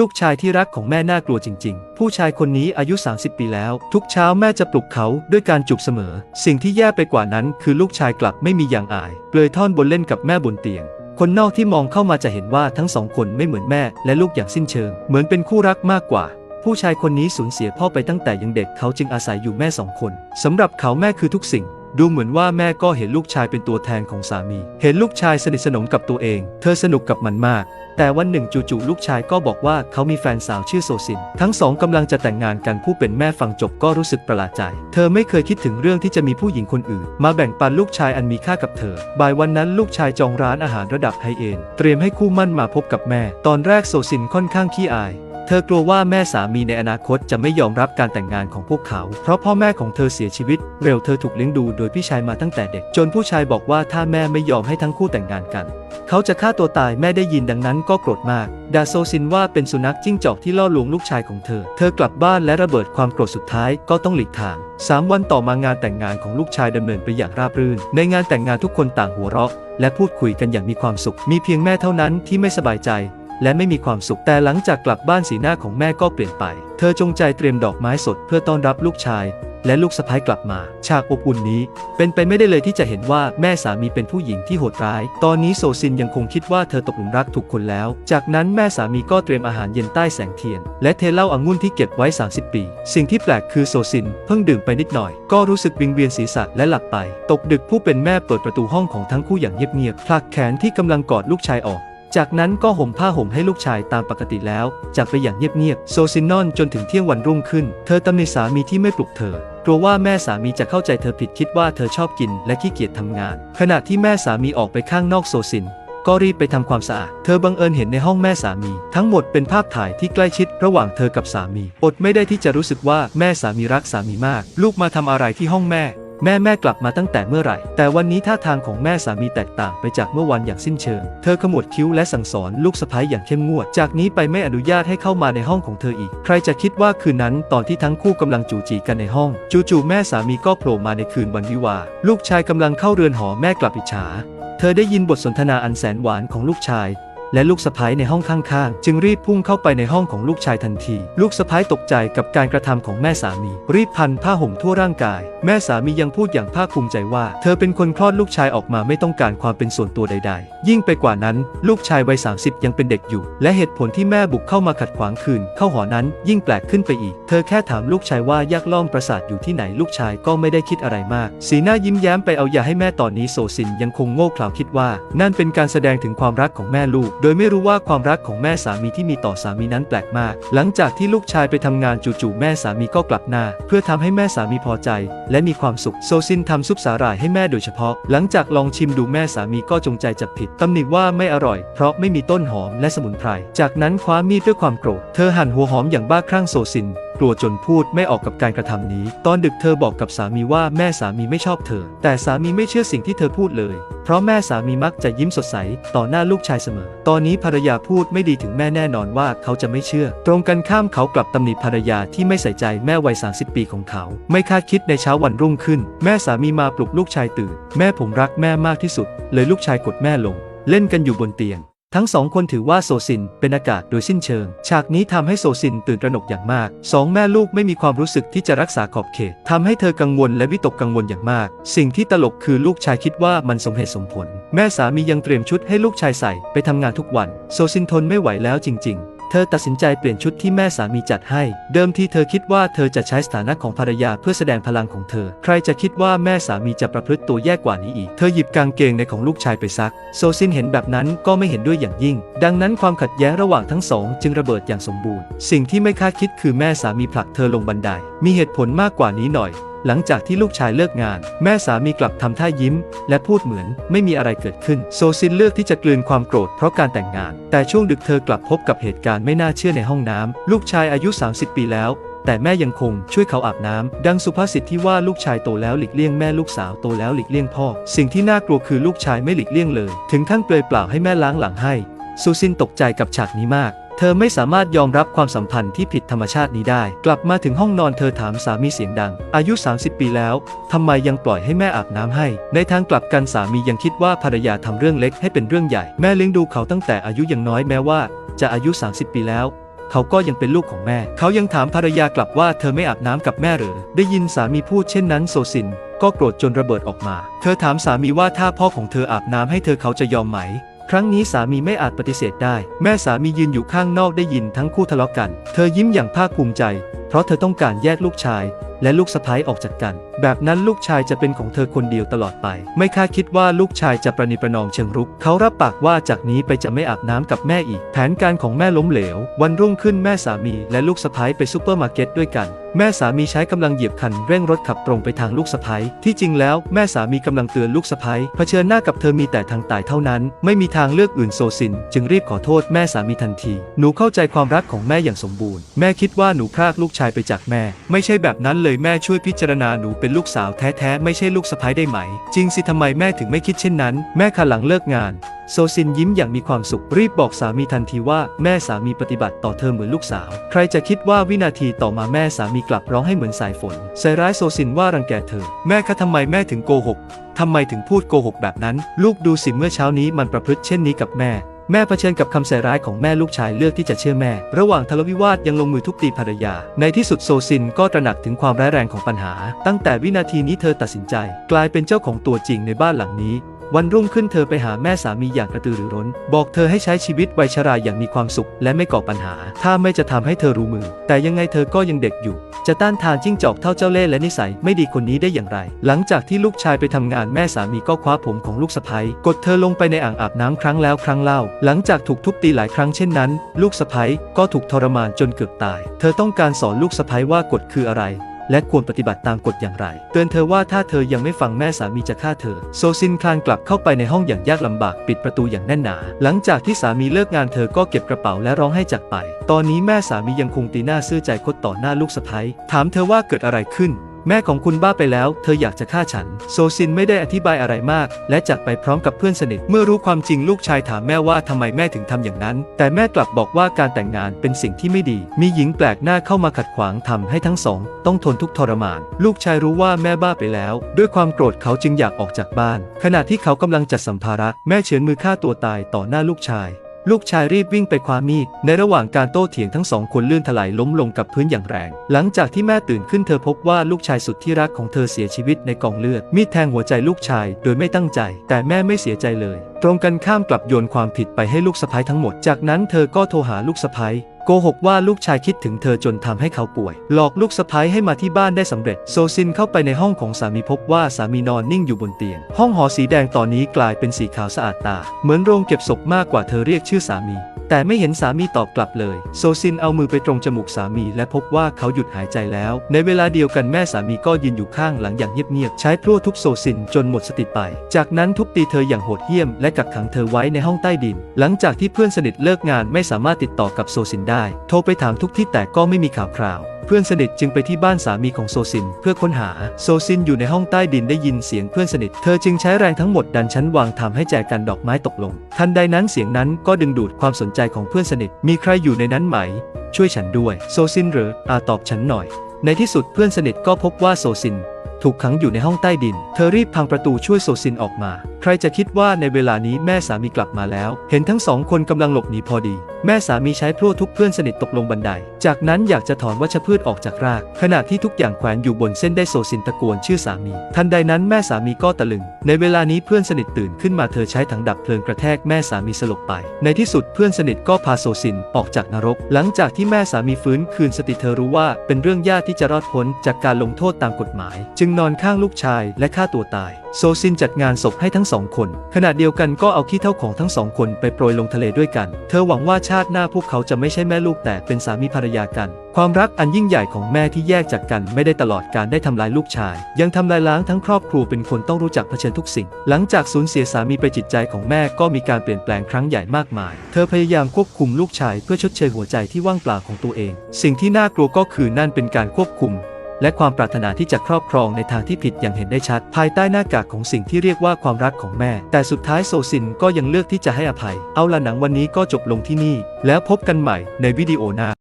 ลูกชายที่รักของแม่น่ากลัวจริง ๆ ผู้ชายคนนี้อายุ 30 ปีแล้ว ทุกเช้าแม่จะปลุกเขาด้วยการจูบเสมอ สิ่งที่แย่ไปกว่านั้นคือลูกชายกลับไม่มีอย่างอาย เปลยท่อนบนเล่นกับแม่บนเตียง คนนอกที่มองเข้ามาจะเห็นว่าทั้งสองคนไม่เหมือนแม่และลูกอย่างสิ้นเชิง เหมือนเป็นคู่รักมากกว่า ผู้ชายคนนี้สูญเสียพ่อไปตั้งแต่ยังเด็กเขาจึงอาศัยอยู่แม่สองคนสำหรับเขาแม่คือทุกสิ่ง ดูเหมือนว่าแม่ก็เห็นลูกชายเป็นตัวแทนของสามี เห็นลูกชายสนิทสนมกับตัวเอง เธอสนุกกับมันมาก แต่วันหนึ่งจู่ๆลูกชายก็บอกว่าเขามีแฟนสาวชื่อโซซิน ทั้งสองกำลังจะแต่งงานกันผู้เป็นแม่ฟังจบก็รู้สึกประหลาดใจ เธอไม่เคยคิดถึงเรื่องที่จะมีผู้หญิงคนอื่น มาแบ่งปันลูกชายอันมีค่ากับเธอ บ่ายวันนั้นลูกชายจองร้านอาหารระดับไฮเอ็นด์เตรียมให้คู่มั่นมาพบกับแม่ ตอนแรกโซซินค่อนข้างขี้อาย เธอกลัวว่าแม่สามีในอนาคตจะไม่ยอมรับการแต่งงานของพวกเขา เพราะพ่อแม่ของเธอเสียชีวิต เร็วเธอถูกเลี้ยงดูโดยพี่ชายมาตั้งแต่เด็ก จนผู้ชายบอกว่าถ้าแม่ไม่ยอมให้ทั้งคู่แต่งงานกัน เขาจะฆ่าตัวตายแม่ได้ยินดังนั้นก็โกรธมาก ดาโซซินว่าเป็นสุนัขจิ้งจอกที่ล่อลวงลูกชายของเธอ เธอกลับบ้านและระเบิดความโกรธสุดท้ายก็ต้องหลีกทางสามวันต่อมางานแต่งงานของลูกชายดำเนินไปอย่างราบรื่น ในงานแต่งงานทุกคนต่างหัวเราะ และพูดคุยกันอย่างมีความสุข มีเพียงแม่เท่านั้นที่ไม่สบายใจ และไม่มีความสุขแต่หลังจากกลับบ้านสีหน้าของแม่ก็เปลี่ยนไป เธอจงใจเตรียมดอกไม้สดเพื่อต้อนรับลูกชาย และลูกสะพ้ายกลับมา ฉากอบอุ่นนี้ เป็นไปไม่ได้เลยที่จะเห็นว่าแม่สามีเป็นผู้หญิงที่โหดร้าย ตอนนี้โซซินยังคงคิดว่าเธอตกหลุมรักถูกคนแล้ว จากนั้นแม่สามีก็เตรียมอาหารเย็นใต้แสงเทียน และเทเหล้าอางุ่นที่เก็บไว้ 30 ปี สิ่งที่แปลกคือโซซิน เพิ่งดื่มไปนิดหน่อย ก็รู้สึกวิงเวียนศีรษะและหลับไป ตกดึกผู้เป็นแม่เปิดประตูห้องของทั้งคู่อย่างเงียบๆผลักแขนที่กำลังกอดลูกชายออก จากนั้นก็ห่มผ้าห่มให้ลูกชายตามปกติแล้ว จากไปอย่างเงียบๆ โซซินนอนจนถึงเที่ยงวันรุ่งขึ้น เธอตำหนิสามีที่ไม่ปลุกเธอ กลัวว่าแม่สามีจะเข้าใจเธอผิดคิดว่าเธอชอบกินและขี้เกียจทำงาน ขณะที่แม่สามีออกไปข้างนอกโซซิน ก็รีบไปทำความสะอาด เธอบังเอิญเห็นในห้องแม่สามี ทั้งหมดเป็นภาพถ่ายที่ใกล้ชิดระหว่างเธอกับสามี อดไม่ได้ที่จะรู้สึกว่าแม่สามีรักสามีมาก ลูกมาทำอะไรที่ห้องแม่ แม่แม่กลับมาตั้งแต่เมื่อไหร่ แต่วันนี้ท่าทางของแม่สามีแตกต่างไปจากเมื่อวันอย่างสิ้นเชิง เธอขมวดคิ้วและสั่งสอนลูกสะใภ้อย่างเข้มงวด จากนี้ไปไม่อนุญาตให้เข้ามาในห้องของเธออีก ใครจะคิดว่าคืนนั้นตอนที่ทั้งคู่กำลังจูจีกันในห้อง จู่ๆแม่สามีก็โผล่มาในคืนวันวิวา ลูกชายกำลังเข้าเรือนหอแม่กลับอิจฉา เธอได้ยินบทสนทนาอันแสนหวานของลูกชาย และลูกสะพ้ายในห้องข้างๆ จึงรีบพุ่งเข้าไปในห้องของลูกชายทันที ลูกสะพ้ายตกใจกับการกระทำของแม่สามี รีบพันผ้าห่มทั่วร่างกาย แม่สามียังพูดอย่างภาคภูมิใจว่า เธอเป็นคนคลอดลูกชายออกมาไม่ต้องการความเป็นส่วนตัวใด ๆ ยิ่งไปกว่านั้น ลูกชายวัย 30 ยังเป็นเด็กอยู่ และเหตุผลที่แม่บุกเข้ามาขัดขวางคืน เข้าหอนั้นยิ่งแปลกขึ้นไปอีก เธอแค่ถามลูกชายว่ายักล่องประสาทอยู่ที่ไหนลูกชายก็ไม่ได้คิดอะไรมาก สีหน้ายิ้มแย้มไปเอาอย่าให้แม่ตอนนี้โซซินยังคงโง่เขลาคิดว่า นั่นเป็นการแสดงถึงความรักของแม่ลูกโดยไม่รู้ว่าความรักของแม่สามีที่มีต่อสามีนั้นแปลกมาก หลังจากที่ลูกชายไปทำงานจู่ๆแม่สามีก็กลับหน้า เพื่อทำให้แม่สามีพอใจ และมีความสุขโซซินทำซุปสาหร่ายให้แม่โดยเฉพาะ หลังจากลองชิมดูแม่สามีก็จงใจจับผิดตำหนิว่าไม่อร่อย เพราะไม่มีต้นหอมและสมุนไพร จากนั้นคว้ามีดด้วยความโกรธ เธอหั่นหัวหอมอย่างบ้าคลั่งโซซินกลัวจนพูดไม่ออกกับการกระทำนี้ ตอนดึกเธอบอกกับสามีว่าแม่สามีไม่ชอบเธอ แต่สามีไม่เชื่อสิ่งที่เธอพูดเลย เพราะแม่สามีมักจะยิ้มสดใส ต่อหน้าลูกชายเสมอ ตอนนี้ภรรยาพูดไม่ดีถึงแม่แน่นอนว่าเขาจะไม่เชื่อ ตรงกันข้ามเขากลับตำหนิภรรยาที่ไม่ใส่ใจแม่วัย 30 ปีของเขา ไม่คาดคิดในเช้าวันรุ่งขึ้น แม่สามีมาปลุกลูกชายตื่น แม่ผมรักแม่มากที่สุด เลยลูกชายกดแม่ลง เล่นกันอยู่บนเตียง ทั้งสองคนถือว่าโซซินเป็นอากาศโดยสิ้นเชิง ฉากนี้ทำให้โซซินตื่นตระหนกอย่างมาก สองแม่ลูกไม่มีความรู้สึกที่จะรักษาขอบเขตทำให้เธอกังวลและวิตกกังวลอย่างมาก สิ่งที่ตลกคือลูกชายคิดว่ามันสมเหตุสมผล แม่สามียังเตรียมชุดให้ลูกชายใส่ไปทำงานทุกวัน โซซินทนไม่ไหวแล้วจริง ๆ เธอตัดสินใจเปลี่ยนชุดที่แม่สามีจัดให้ เดิมทีเธอคิดว่าเธอจะใช้สถานะของภรรยาเพื่อแสดงพลังของเธอ ใครจะคิดว่าแม่สามีจะประพฤติตัวแย่กว่านี้อีก เธอหยิบกางเกงในของลูกชายไปซัก โซซินเห็นแบบนั้นก็ไม่เห็นด้วยอย่างยิ่ง ดังนั้นความขัดแย้งระหว่างทั้งสองจึงระเบิดอย่างสมบูรณ์ สิ่งที่ไม่คาดคิดคือแม่สามีผลักเธอลงบันได มีเหตุผลมากกว่านี้หน่อย หลังจากที่ลูกชายเลิกงาน แม่สามีกลับทำท่ายิ้ม และพูดเหมือนไม่มีอะไรเกิดขึ้น โซซินเลือกที่จะกลืนความโกรธเพราะการแต่งงาน แต่ช่วงดึกเธอกลับพบกับเหตุการณ์ไม่น่าเชื่อในห้องน้ำลูกชายอายุ 30 ปีแล้วแต่แม่ยังคงช่วยเขาอาบน้ำดังสุภาษิตที่ว่าลูกชายโตแล้วหลีกเลี่ยงแม่ลูกสาวโตแล้วหลีกเลี่ยงพ่อ สิ่งที่น่ากลัวคือลูกชายไม่หลีกเลี่ยงเลย ถึงขั้นเปลยเปล่าให้แม่ล้างหลังให้ ซูซินตกใจกับฉากนี้มาก เธอไม่สามารถยอมรับความสัมพันธ์ที่ผิดธรรมชาตินี้ได้ กลับมาถึงห้องนอนเธอถามสามีเสียงดัง อายุ 30 ปีแล้วทำไมยังปล่อยให้แม่อาบน้ำให้ ในทางกลับกันสามียังคิดว่าภรรยาทำเรื่องเล็กให้เป็นเรื่องใหญ่ แม่เลี้ยงดูเขาตั้งแต่อายุยังน้อยแม้ว่า จะอายุ 30 ปีแล้วเขาก็ยังเป็นลูกของแม่ เขายังถามภรรยากลับว่าเธอไม่อาบน้ำกับแม่หรือ ได้ยินสามีพูดเช่นนั้นโซซิน ก็โกรธจนระเบิดออกมา เธอถามสามีว่าถ้าพ่อของเธออาบน้ำให้เธอเขาจะยอมไหม ครั้งนี้สามีไม่อาจปฏิเสธได้ แม่สามียืนอยู่ข้างนอกได้ยินทั้งคู่ทะเลาะกัน เธอยิ้มอย่างภาคภูมิใจ เพราะเธอต้องการแยกลูกชาย และลูกสะใภ้ออกจากกัน แบบนั้นลูกชายจะเป็นของเธอคนเดียวตลอดไป ไม่คาดคิดว่าลูกชายจะประนีประนอมเชิงรุก เขารับปากว่าจากนี้ไปจะไม่อาบน้ำกับแม่อีก แผนการของแม่ล้มเหลว วันรุ่งขึ้นแม่สามีและลูกสะใภ้ไปซูเปอร์มาร์เก็ตด้วยกันแม่สามีใช้กำลังเหยียบคันเร่งรถขับตรงไปทางลูกสะใภ้ที่จริงแล้วแม่สามีกำลังเตือนลูกสะใภ้เผชิญหน้ากับเธอมีแต่ทางตายเท่านั้น ไม่มีทางเลือกอื่นโซซิน จึงรีบขอโทษแม่สามีทันที หนูเข้าใจความรักของแม่อย่างสมบูรณ์ แม่คิดว่าหนูพรากลูกชายไปจากแม่ ไม่ใช่แบบนั้นเลยแม่ช่วยพิจารณาหนูเป็นลูกสาวแท้ๆ ไม่ใช่ลูกสะใภ้ได้ไหม จริงสิทำไมแม่ถึงไม่คิดเช่นนั้น แม่ขาหลังเลิกงานโซซินยิ้มอย่างมีความสุขรีบบอกสามีทันทีว่าแม่สามีปฏิบัติต่อเธอเหมือนลูกสาว ใครจะคิดว่าวินาทีต่อมาแม่สามีกลับร้องให้เหมือนสายฝนใส่ร้ายโซซินว่ารังแกเธอ แม่คะทำไมแม่ถึงโกหกทำไมถึงพูดโกหกแบบนั้น ลูกดูสิเมื่อเช้านี้มันประพฤติเช่นนี้กับแม่ แม่เผชิญกับคำใส่ร้ายของแม่ลูกชายเลือกที่จะเชื่อแม่ ระหว่างทะเลาะวิวาทยังลงมือทุบตีภรรยา ในที่สุดโซซินก็ตระหนักถึงความร้ายแรงของปัญหา ตั้งแต่วินาทีนี้เธอตัดสินใจ กลายเป็นเจ้าของตัวจริงในบ้านหลังนี้ วันรุ่งขึ้นเธอไปหาแม่สามีอย่างกระตือรือร้น บอกเธอให้ใช้ชีวิตวัยชราอย่างมีความสุข และไม่ก่อปัญหา ถ้าไม่จะทำให้เธอรู้มือ แต่ยังไงเธอก็ยังเด็กอยู่ จะต้านทานจิ้งจอกเท่าเจ้าเล่ห์และนิสัยไม่ดีคนนี้ได้อย่างไร หลังจากที่ลูกชายไปทำงานแม่สามีก็คว้าผมของลูกสะใภ้กดเธอลงไปในอ่างอาบน้ำครั้งแล้วครั้งเล่า หลังจากถูกทุบตีหลายครั้งเช่นนั้น ลูกสะใภ้ก็ถูกทรมานจนเกือบตาย เธอต้องการสอนลูกสะใภ้ว่ากฎคืออะไร และควรปฏิบัติตามกฎอย่างไร เตือนเธอว่าถ้าเธอยังไม่ฟังแม่สามีจะฆ่าเธอ โซซินคลานกลับเข้าไปในห้องอย่างยากลำบากปิดประตูอย่างแน่นหนา หลังจากที่สามีเลิกงานเธอก็เก็บกระเป๋าและร้องไห้จากไป ตอนนี้แม่สามียังคงตีหน้าซื่อใจคดต่อหน้าลูกสะใภ้ถามเธอว่าเกิดอะไรขึ้น แม่ของคุณบ้าไปแล้ว เธออยากจะฆ่าฉัน โซซินไม่ได้อธิบายอะไรมาก และจากไปพร้อมกับเพื่อนสนิท เมื่อรู้ความจริงลูกชายถามแม่ว่าทำไมแม่ถึงทำอย่างนั้น แต่แม่กลับบอกว่าการแต่งงานเป็นสิ่งที่ไม่ดี มีหญิงแปลกหน้าเข้ามาขัดขวางทำให้ทั้งสอง ต้องทนทุกทรมาน ลูกชายรู้ว่าแม่บ้าไปแล้ว ด้วยความโกรธเขาจึงอยากออกจากบ้าน ขณะที่เขากำลังจัดสัมภาระ แม่เฉือนมือฆ่าตัวตายต่อหน้าลูกชาย ลูกชายรีบวิ่งไปคว้ามีด ในระหว่างการโต้เถียงทั้งสองคนลื่นถลายล้มลงกับพื้นอย่างแรง หลังจากที่แม่ตื่นขึ้นเธอพบว่าลูกชายสุดที่รักของเธอเสียชีวิตในกองเลือด มีดแทงหัวใจลูกชายโดยไม่ตั้งใจ แต่แม่ไม่เสียใจเลย ตรงกันข้ามกลับโยนความผิดไปให้ลูกสะพ้ายทั้งหมด จากนั้นเธอก็โทรหาลูกสะพ้าย โกหกว่าลูกชายคิดถึงเธอจนทำให้เขาป่วย หลอกลูกสะใภ้ให้มาที่บ้านได้สำเร็จ โซซินเข้าไปในห้องของสามีพบว่าสามีนอนนิ่งอยู่บนเตียง ห้องหอสีแดงตอนนี้กลายเป็นสีขาวสะอาดตา เหมือนโรงเก็บศพมากกว่าเธอเรียกชื่อสามี แต่ไม่เห็นสามีตอบกลับเลย โซซินเอามือไปตรงจมูกสามี และพบว่าเขาหยุดหายใจแล้ว ในเวลาเดียวกันแม่สามีก็ยืนอยู่ข้างหลังอย่างเงียบๆใช้พลั่วทุบโซซินจนหมดสติไป จากนั้นทุบตีเธออย่างโหดเหี้ยม และกักขังเธอไว้ในห้องใต้ดิน หลังจากที่เพื่อนสนิทเลิกงานไม่สามารถติดต่อกับโซซินได้โทรไปถามทุกที่แต่ก็ไม่มีข่าวคราว เพื่อนสนิทจึงไปที่บ้านสามีของโซซิน เพื่อค้นหา โซซินอยู่ในห้องใต้ดินได้ยินเสียงเพื่อนสนิท เธอจึงใช้แรงทั้งหมดดันชั้นวางทำให้แจกันดอกไม้ตกลง ทันใดนั้นเสียงนั้นก็ดึงดูดความสนใจของเพื่อนสนิท มีใครอยู่ในนั้นไหม ช่วยฉันด้วย โซซินหรืออาตอบฉันหน่อย ในที่สุดเพื่อนสนิทก็พบว่าโซซินถูกขังอยู่ในห้องใต้ดิน เธอรีบพังประตูช่วยโซซินออกมา ใครจะคิดว่าในเวลานี้แม่สามีกลับมาแล้ว เห็นทั้งสองคนกำลังหลบหนีพอดี แม่สามีใช้พลั่วทุบเพื่อนสนิทตกลงบันได จากนั้นอยากจะถอนวัชพืชออกจากราก ขณะที่ทุกอย่างแขวนอยู่บนเส้นได้โซซินตะโกนชื่อสามี ทันใดนั้นแม่สามีก็ตะลึง ในเวลานี้เพื่อนสนิทตื่นขึ้นมาเธอใช้ถังดับเพลิงกระแทกแม่สามีสลบไป ในที่สุดเพื่อนสนิทก็พาโซซินออกจากนรก หลังจากที่แม่สามีฟื้นคืนสติเธอรู้ว่าเป็นเรื่องยากที่จะรอดพ้นจากการลงโทษตามกฎหมาย จึงนอนข้างลูกชายและฆ่าตัวตายโซซินจัดงานศพให้ทั้งสองคน ขณะเดียวกันก็เอาขี้เท่าของทั้งสองคนไปโปรยลงทะเลด้วยกัน เธอหวังว่าชาติหน้าพวกเขาจะไม่ใช่แม่ลูกแต่เป็นสามีภรรยากัน ความรักอันยิ่งใหญ่ของแม่ที่แยกจากกันไม่ได้ตลอดการได้ทำลายลูกชาย ยังทำลายล้างทั้งครอบครัวเป็นคนต้องรู้จักเผชิญทุกสิ่ง หลังจากสูญเสียสามีไปจิตใจของแม่ก็มีการเปลี่ยนแปลงครั้งใหญ่มากมาย เธอพยายามควบคุมลูกชายเพื่อชดเชยหัวใจที่ว่างเปล่าของตัวเอง สิ่งที่น่ากลัวก็คือนั่นเป็นการควบคุม และความปรารถนาที่จะครอบครองในทางที่ผิดอย่างเห็นได้ชัด ภายใต้หน้ากากของสิ่งที่เรียกว่าความรักของแม่ แต่สุดท้ายโซซินก็ยังเลือกที่จะให้อภัย เอาละหนังวันนี้ก็จบลงที่นี่ แล้วพบกันใหม่ในวิดีโอหน้า